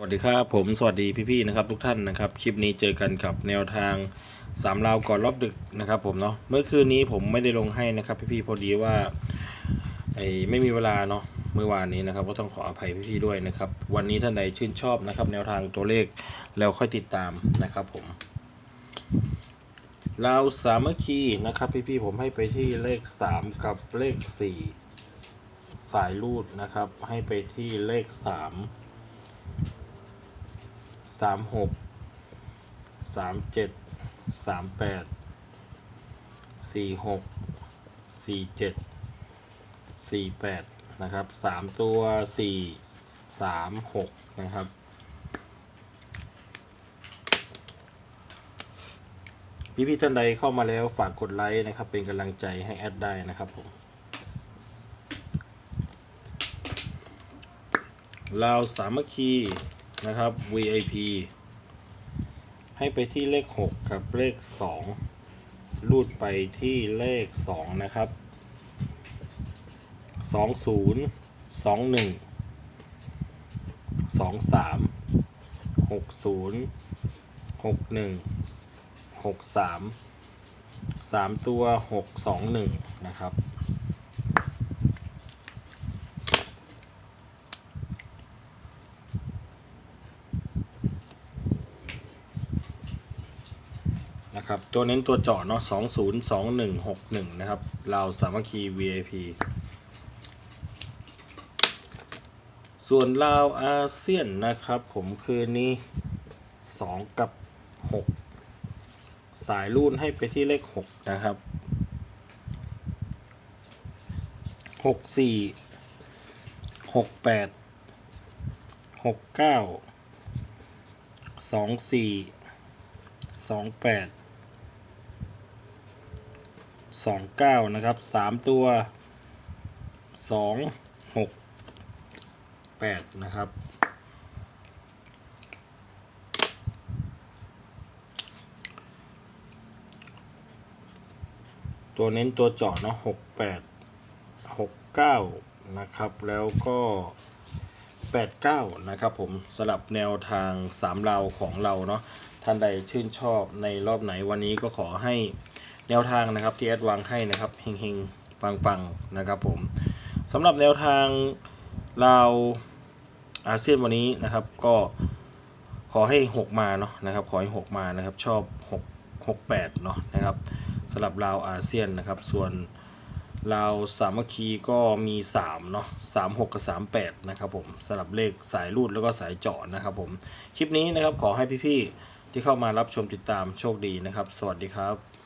สวัสดีครับผมสวัสดีพี่ๆนะครับทุกท่านนะครับคลิปนี้เจอกันกับแนวทางสามราวก่อนรอบดึกนะครับผมเนาะเมื่อคืนนี้ผมไม่ได้ลงให้นะครับพี่ๆพอดีว่าไอ้ไม่มีเวลาเนาะเมื่อวานนี้นะครับก็ต้องขออภัยพี่ๆด้วยนะครับวันนี้ท่านใดชื่นชอบนะครับ แนวทางตัวเลขแล้วค่อยติดตามนะครับผมเราสามัคคีนะครับพี่ๆผมให้ไปที่เลข 3 กับเลข 4 สายรูดนะครับให้ไปที่เลข 3 สามหกสามเจ็ดสามแปดสี่หกสี่เจ็ดสี่แปดนะครับสามตัวสี่สามหกนะครับพี่พี่ท่านใดเข้ามาแล้วฝากกดไลค์นะครับ เป็นกำลังใจให้แอดได้นะครับผมลาวสามัคคี นะครับ VIP ให้ไปที่เลข 6 กับเลข 2 รูดไปที่เลข 2 นะครับ 20 21 23 60 61 63 3 ตัว 621 นะครับ นะครับ ตัวเน้นตัวเจาะเนาะสองศูนย์สองหนึ่งหกหนึ่งนะครับลาสามัคคี VIP ส่วนลาวอาเซียนนะครับผมคืนนี้สองกับหกสายรุ่นให้ไปที่เลขหกนะครับหกสี่หกแปดหก เก้าสองเก้านะครับสามตัวสองหกแปดนะครับ ตัวเน้นตัวเจาะเนาะหกแปดหกเก้านะครับ แล้วก็แปดเก้านะครับผมสลับแนวทางสามเราของเราเนาะท่านใดชื่นชอบในรอบไหนวันนี้ก็ขอให้ แนวทางนะครับที่แอดวางให้นะครับเฮงๆปังๆนะครับผมสำหรับแนวทางเราวอาเซียนวันนี้นะครับ ก็ขอให้ 6 มาเนาะนะครับ ขอให้ 6 มานะครับ ชอบ 6 6 8เนาะนะครับสำหรับลาวอาเซียนนะครับ ส่วนลาวสามัคคีก็มี3เนาะ3 6 กับ 3 8 นะครับผมสำหรับเลขสายรูดแล้วก็สายเจาะนะครับผม คลิปนี้นะครับขอให้พี่ๆที่เข้ามารับชมติดตามโชคดีนะครับ สวัสดีครับ